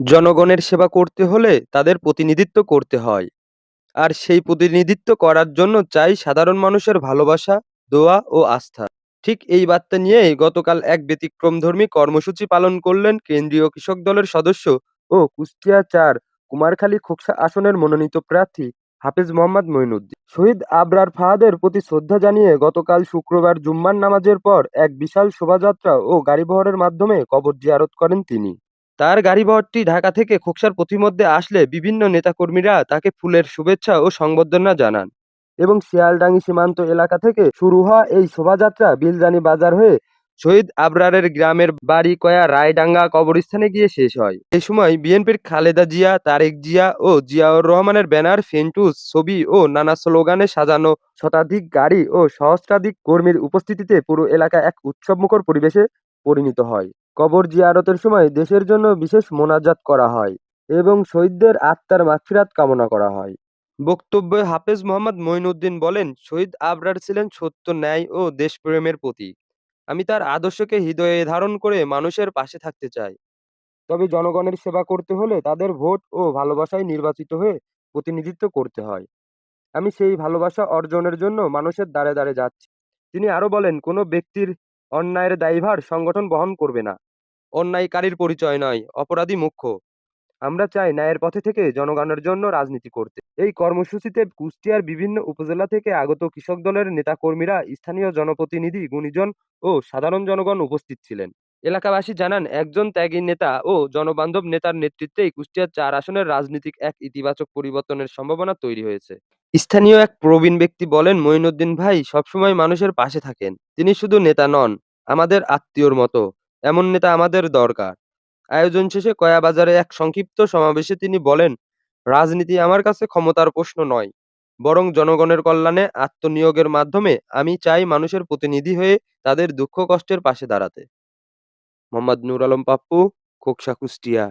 জনগণের সেবা করতে হলে তাদের প্রতিনিধিত্ব করতে হয়। আর সেই প্রতিনিধিত্ব করার জন্য চাই সাধারণ মানুষের ভালোবাসা, দোয়া ও আস্থা। ঠিক এই বার্তা নিয়েই গতকাল এক ব্যতিক্রমধর্মী কর্মসূচি পালন করলেন কেন্দ্রীয় কৃষক দলের সদস্য ও কুষ্টিয়া চার কুমারখালী খোকসা আসনের মনোনীত প্রার্থী হাফেজ মোহাম্মদ মঈনুদ্দিন শহীদ আবরার ফাহাদের প্রতি শ্রদ্ধা জানিয়ে গতকাল শুক্রবার জুম্মার নামাজের পর এক বিশাল শোভাযাত্রা ও গাড়িবহরের মাধ্যমে কবর জিয়ারত করেন তিনি। তার গাড়িবহরটি ঢাকা থেকে খোকসার পথিমধ্যে আসলে বিভিন্ন নেতাকর্মীরা তাকে ফুলের শুভেচ্ছা ও সংবর্ধনা জানান এবং শিয়ালডাঙ্গি সীমান্ত এলাকা থেকে শুরু হওয়া এই শোভাযাত্রা বিলজানি বাজার হয়ে শহীদ আবরারের গ্রামের বাড়ি কয়া রায়ডাঙ্গা কবরস্থানে গিয়ে শেষ হয়। এই সময় বিএনপির খালেদা জিয়া, তারেক জিয়া ও জিয়াউর রহমানের ব্যানার, ফেন্টুস, ছবি ও নানা স্লোগানে সাজানো শতাধিক গাড়ি ও সহস্রাধিক কর্মীর উপস্থিতিতে পুরো এলাকা এক উৎসবমুখর পরিবেশে পরিণত হয়। কবর জিয়ারতের সময় দেশের জন্য বিশেষ মোনাজাত করা হয় এবং শহীদদের আত্মার মাগফিরাত কামনা করা হয়। বক্তব্যে হাফেজ মোহাম্মদ মঈনুদ্দিন বলেন, শহীদ আবরার ছিলেন সত্য ন্যায় ও দেশপ্রেমের প্রতীক। আমি তার আদর্শকে হৃদয়ে ধারণ করে মানুষের পাশে থাকতে চাই। তবে জনগণের সেবা করতে হলে তাদের ভোট ও ভালোবাসায় নির্বাচিত হয়ে প্রতিনিধিত্ব করতে হয়। আমি সেই ভালোবাসা অর্জনের জন্য মানুষের দ্বারে দ্বারে যাচ্ছি। তিনি আরও বলেন, কোনো ব্যক্তির অন্যায়ের দায়ভার সংগঠন বহন করবে না। অন্যায়কারীর পরিচয় নয়, অপরাধী মুখ্য। আমরা চাই ন্যায়ের পথে থেকে জনগণের জন্য রাজনীতি করতে। এই কর্মসূচিতে কুষ্টিয়ার বিভিন্ন উপজেলা থেকে আগত কৃষক দলের নেতাকর্মীরা স্থানীয় জনপ্রতিনিধি, গুণীজন ও সাধারণ জনগণ উপস্থিত ছিলেন। এলাকাবাসী জানান, একজন ত্যাগী নেতা ও জনবান্ধব নেতার নেতৃত্বেই কুষ্টিয়ার চার আসনের রাজনীতিক এক ইতিবাচক পরিবর্তনের সম্ভাবনা তৈরি হয়েছে। স্থানীয় এক প্রবীণ ব্যক্তি বলেন, মঈনুদ্দিন ভাই সবসময় মানুষের পাশে থাকেন। তিনি শুধু নেতা নন, আমাদের আত্মীয়র মতো। এমন নেতা আমাদের দরকার। আয়োজন শেষে কয়া বাজারে এক সংক্ষিপ্ত সমাবেশে তিনি বলেন, রাজনীতি আমার কাছে ক্ষমতার প্রশ্ন নয়, বরং জনগণের কল্যাণে আত্মনিয়োগের মাধ্যমে আমি চাই মানুষের প্রতিনিধি হয়ে তাদের দুঃখ কষ্টের পাশে দাঁড়াতে। মোহাম্মদ নুর আলম পাপ্পু, খোকসা কুষ্টিয়া।